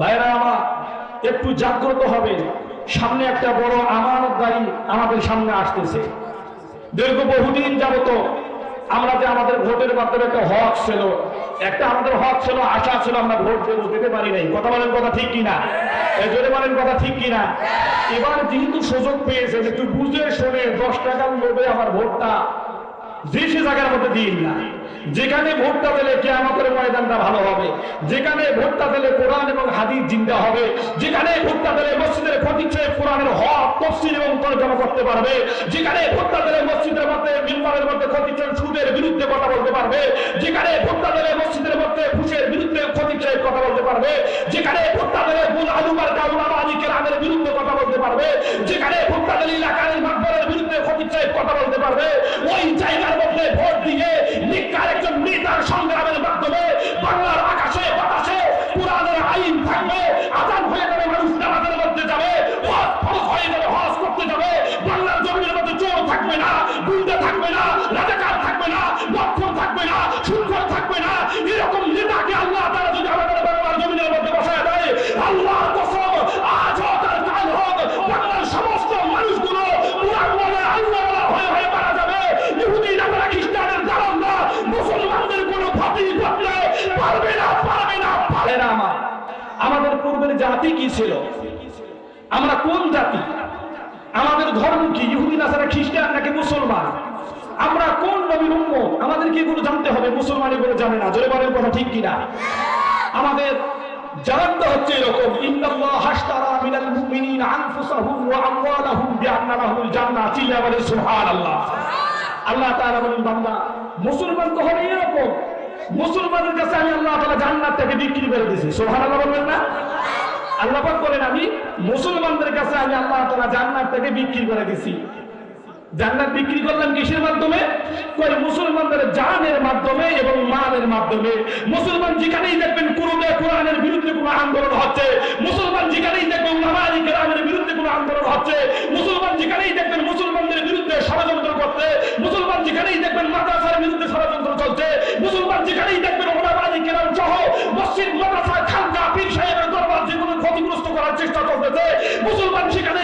ভাইরা আমার, একটু জাগ্রত হবে সামনে একটা বড় আমানতদারি আমাদের সামনে আসতেছে। দীর্ঘ বহুদিন যাবত আমরা যে আমাদের ভোটের মাধ্যমে একটা হক ছিল, একটা আমাদের হক ছিল, আশা ছিল আমরা ভোট দেবো, দিতে পারি নাই। কথা বলেন কথা ঠিক কিনা? জোরে বলেন কথা ঠিক কিনা? এবার যেহেতু সুযোগ পেয়েছে একটু বুঝে শুনে দশ টাকার লোভে আমার ভোটটা যে সে জায়গার মধ্যে দিন না যেখানে ভোটটা দিলে কে আমাদের ময়দানটা ভালো হবে। যেখানে ভোটটা দিলে কোরআন এবং হাদিস জিন্দা হবে, যেখানে ভোটটা দিলে মসজিদের প্রতিচ্ছয় কোরআনের হক, তফসিল এবং তর্জমা করতে পারবে, যেখানে ভোটটা দিলে মসজিদের মধ্যে মিম্বারের মধ্যে প্রতিচ্ছয় সুদের বিরুদ্ধে কথা বলতে পারবে, যেখানে ভোটটা দিলে মসজিদের মধ্যে ঘুষের বিরুদ্ধে প্রতিচ্ছয় কথা বলতে পারবে, যেখানে ভোটটা দিলে গুল আলুবার কাউলা মালিকের আমের বিরুদ্ধে কথা বলতে পারবে, যেখানে ভোটটা দিলে এলাকার মাকবরের বিরুদ্ধে প্রতিচ্ছয় কথা বলতে পারবে, ওই জায়গার মধ্যে ভোট জাতি কি ছিল? আমরা কোন জাতি? আমাদের ধর্ম কি? ইহুদি, নাসারা, খ্রিস্টান নাকি মুসলমান? আমরা কোন নবীর উম্মত? আমাদেরকে এগুলো জানতে হবে, মুসলমান এগুলো জানে না। জোরে বলেন কথা ঠিক কিনা? আমাদের জানাতে হচ্ছে এরকম, ইন্নাল্লাহ হাশতারা মিনাল মুমিনিনা আনফুসাহুম ওয়া আমওয়ালাহুম বিআন্না লাহুমুল জান্নাহ চিল্লা বলে সুবহানাল্লাহ। আল্লাহ তাআলা বলেন, বান্দা, মুসলমান তো হবে এরকম। মুসলমানের কাছে আমি আল্লাহ তাআলা জান্নাত থেকে বিক্রি করে দিয়েছি সুবহানাল্লাহ বলবেন না? আল্লাহ বলেন, আমি মুসলমানদের কাছে আমি আল্লাহ তাআলা জান্নার থেকে বিক্রি করে দিছি। জান্নাত বিক্রি করলাম কিসের মাধ্যমে? মুসলমানদের জানের মাধ্যমে এবং মালের মাধ্যমে। মুসলমান যেখানেই দেখবেন কোরআনে কোরআনের বিরুদ্ধে কোনো আন্দোলন হচ্ছে করার চেষ্টা চলতেছে। মুসলমান সেখানে